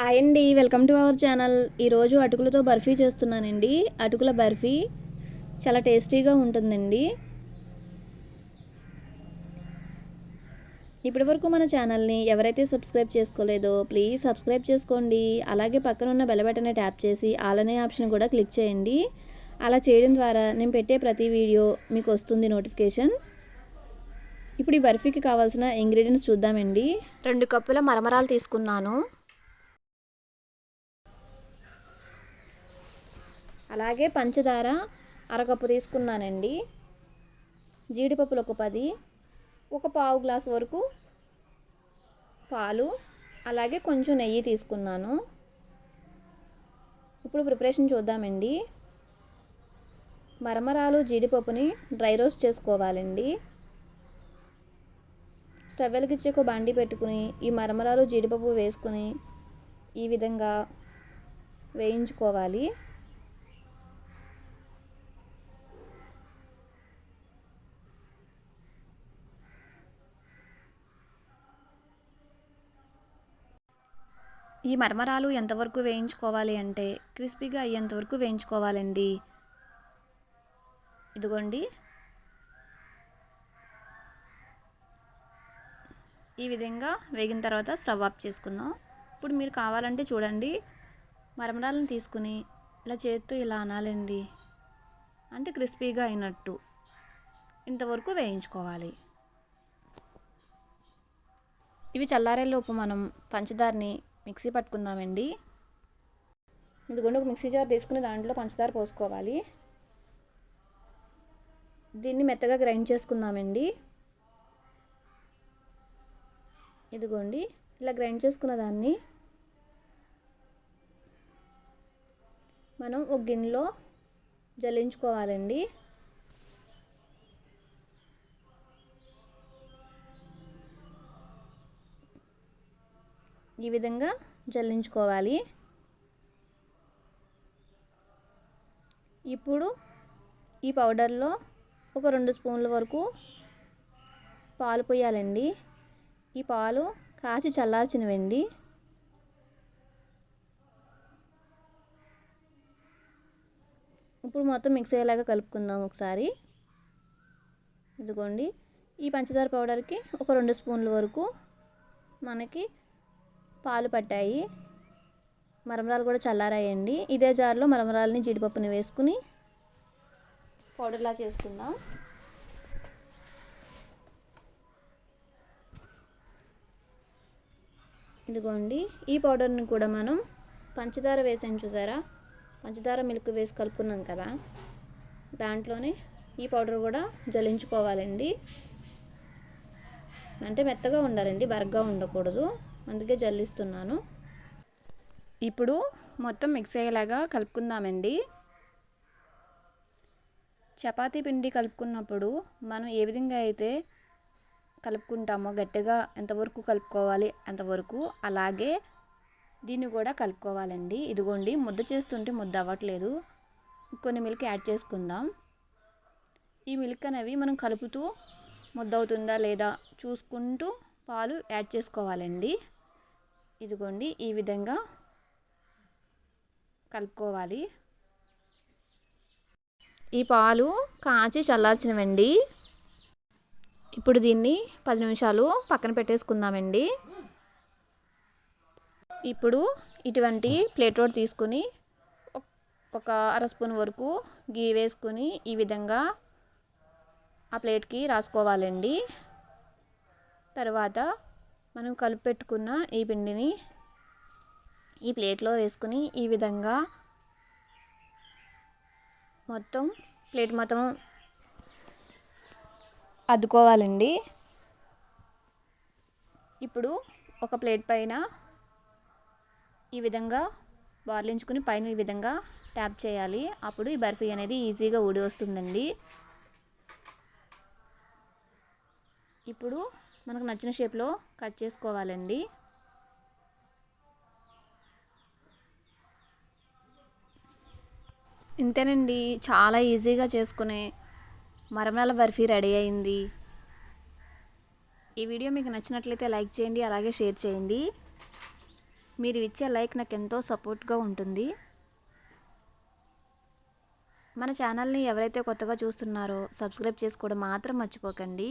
Hi అండి welcome to our channel. ఈరోజు అటుకులతో బర్ఫీ చేస్తున్నానండి. అటుకుల బర్ఫీ చాలా టేస్టీగా ఉంటుందండి. ఇప్పటి వరకు మన ఛానల్ని ఎవరైతే సబ్స్క్రైబ్ చేసుకోలేదో ప్లీజ్ సబ్స్క్రైబ్ చేసుకోండి. అలాగే పక్కన ఉన్న బెల్ బటన్ని ట్యాప్ చేసి ఆలనే ఆప్షన్ కూడా క్లిక్ చేయండి. అలా చేయడం ద్వారా నేను పెట్టే ప్రతి వీడియో మీకు వస్తుంది నోటిఫికేషన్. ఇప్పుడు ఈ బర్ఫీకి కావాల్సిన ఇంగ్రీడియంట్స్ చూద్దామండి. రెండు కప్పుల మరమరాలు తీసుకున్నాను. అలాగే పంచదార అరకప్పు తీసుకున్నానండి. జీడిపప్పులు ఒక పది ఒక పావు గ్లాస్ వరకు పాలు అలాగే కొంచెం నెయ్యి తీసుకున్నాను. ఇప్పుడు ప్రిపరేషన్ చూద్దామండి. మరమరాలు జీడిపప్పుని డ్రై రోస్ట్ చేసుకోవాలండి. స్టవ్ వెలిగించి ఒక బండి పెట్టుకుని ఈ మరమరాలు జీడిపప్పు వేసుకుని ఈ విధంగా వేయించుకోవాలి. ఈ మరమరాలు ఎంతవరకు వేయించుకోవాలి అంటే క్రిస్పీగా అయ్యేంతవరకు వేయించుకోవాలండి. ఇదిగోండి. ఈ విధంగా వేగిన తర్వాత స్టవ్ ఆఫ్ చేసుకుందాం. ఇప్పుడు మీరు కావాలంటే చూడండి మరమరాలను తీసుకుని ఇలా చేత్తో ఇలా అనాలండి. అంటే క్రిస్పీగా అయినట్టు ఇంతవరకు వేయించుకోవాలి. ఇవి చల్లారేలోపు మనం పంచదారని మిక్సీ పట్టుకుందామండి. ఇదిగోండి ఒక మిక్సీ జార్ తీసుకుని దాంట్లో పంచదార పోసుకోవాలి. దీన్ని మెత్తగా గ్రైండ్ చేసుకుందామండి. ఇదిగోండి ఇలా గ్రైండ్ చేసుకున్న దాన్ని మనం ఒక గిన్నెలో జల్లించుకోవాలండి. ఈ విధంగా జల్లించుకోవాలి. ఇప్పుడు ఈ పౌడర్లో ఒక రెండు స్పూన్ల వరకు పాలు పోయాలండి. ఈ పాలు కాచి చల్లార్చినవండి. ఇప్పుడు మొత్తం మిక్స్ అయ్యేలాగా కలుపుకుందాం ఒకసారి. ఇదిగోండి. ఈ పంచదార పౌడర్కి ఒక రెండు స్పూన్ల వరకు మనకి పాలు పట్టాయి. మరమరాలు కూడా చల్లారాయండి. ఇదే జార్లో మరమరాలని జీడిపప్పుని వేసుకుని పౌడర్లా చేసుకుందాం. ఇదిగోండి. ఈ పౌడర్ని కూడా మనం పంచదార వేసాం చూసారా? పంచదార మిల్క్ వేసి కలుపుకున్నాం కదా? దాంట్లోనే ఈ పౌడర్ కూడా జలించుకోవాలండి అంటే మెత్తగా ఉండాలండి బరగ్గా ఉండకూడదు. అందుకే జల్లిస్తున్నాను. ఇప్పుడు మొత్తం మిక్స్ అయ్యేలాగా కలుపుకుందామండి. చపాతీ పిండి కలుపుకున్నప్పుడు మనం ఏ విధంగా అయితే కలుపుకుంటామో గట్టిగా ఎంతవరకు కలుపుకోవాలి అంతవరకు అలాగే దీన్ని కూడా కలుపుకోవాలండి. ఇదిగోండి ముద్ద చేస్తుంటే ముద్ద అవ్వట్లేదు. కొన్ని మిల్క్ యాడ్ చేసుకుందాం. ఈ మిల్క్ అనేవి మనం కలుపుతూ ముద్ద అవుతుందా లేదా చూసుకుంటూ పాలు యాడ్ చేసుకోవాలండి. ఇదిగోండి ఈ విధంగా కలుపుకోవాలి. ఈ పాలు కాచి చల్లార్చినవండి. ఇప్పుడు దీన్ని పది నిమిషాలు పక్కన పెట్టేసుకుందామండి. ఇప్పుడు ఇటువంటి ప్లేట్ రోడ్ తీసుకుని ఒక అర స్పూన్ వరకు గీ వేసుకుని ఈ విధంగా ఆ ప్లేట్కి రాసుకోవాలండి. తర్వాత మనం కలిపెట్టుకున్న ఈ పిండిని ఈ ప్లేట్లో వేసుకుని ఈ విధంగా మొత్తం ప్లేట్ మొత్తం అద్దుకోవాలండి. ఇప్పుడు ఒక ప్లేట్ పైన ఈ విధంగా బార్లించుకుని పైన ఈ విధంగా ట్యాప్ చేయాలి. అప్పుడు ఈ బర్ఫీ అనేది ఈజీగా ఊడి వస్తుందండి. ఇప్పుడు మనకు నచ్చిన షేప్లో కట్ చేసుకోవాలండి. ఇంతేనండి చాలా ఈజీగా చేసుకునే మరమరాల బర్ఫీ రెడీ అయింది. ఈ వీడియో మీకు నచ్చినట్లయితే లైక్ చేయండి అలాగే షేర్ చేయండి. మీరు ఇచ్చే లైక్ నాకు ఎంతో సపోర్ట్గా ఉంటుంది. మన ఛానల్ని ఎవరైతే కొత్తగా చూస్తున్నారో సబ్స్క్రైబ్ చేసుకోవడం మాత్రం మర్చిపోకండి.